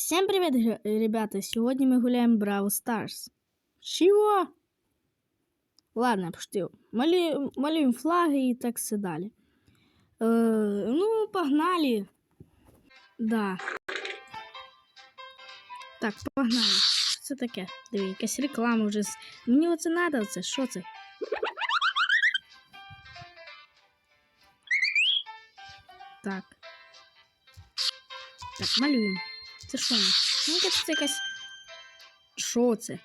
Всем привет, ребята! Сегодня мы гуляем Brawl Stars. Чего? Ладно, пошли. Малі... Малюємо флаги і так все далі. Е, ну, погнали. Да. Так, погнали. Що це таке? Диви, якась реклама вже. Мені оце надо, оце. Що це? Так. Так, малюємо. Це що? Мені кажется, це якась. Що це?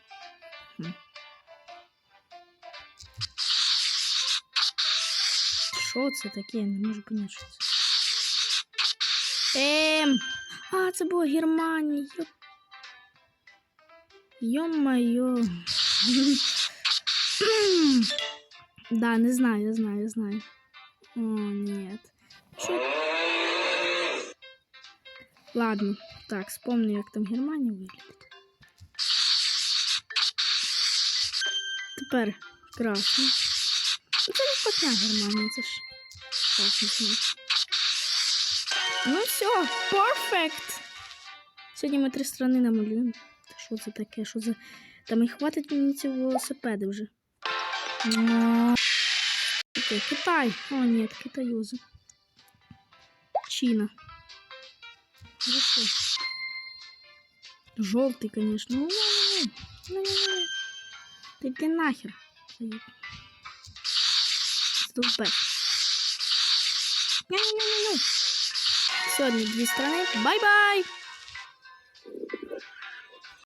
Що це таке? Я не можу поняти, що це. Ем. А, це була Германія. Йо-моє. да, не знаю, я знаю, я знаю. О, нет. Чё? Ладно, так, вспомню, як там Германія виглядить. Тепер красно. Ну, Це не потня Германія, це ж. Знаю. Ну все, перфект. Сьогодні ми три страни намалюємо. Та Що це таке? Що за. Там і хватить мені ці велосипеди вже. Таке, Китай. О, ні, китаюзи. Чина. Хорошо. Желтый, конечно. Ну, ну, ну, ну, ну, ну. Ты где нахер? Столбе. Не-не-не-не. Сегодня две страны. Бай-бай!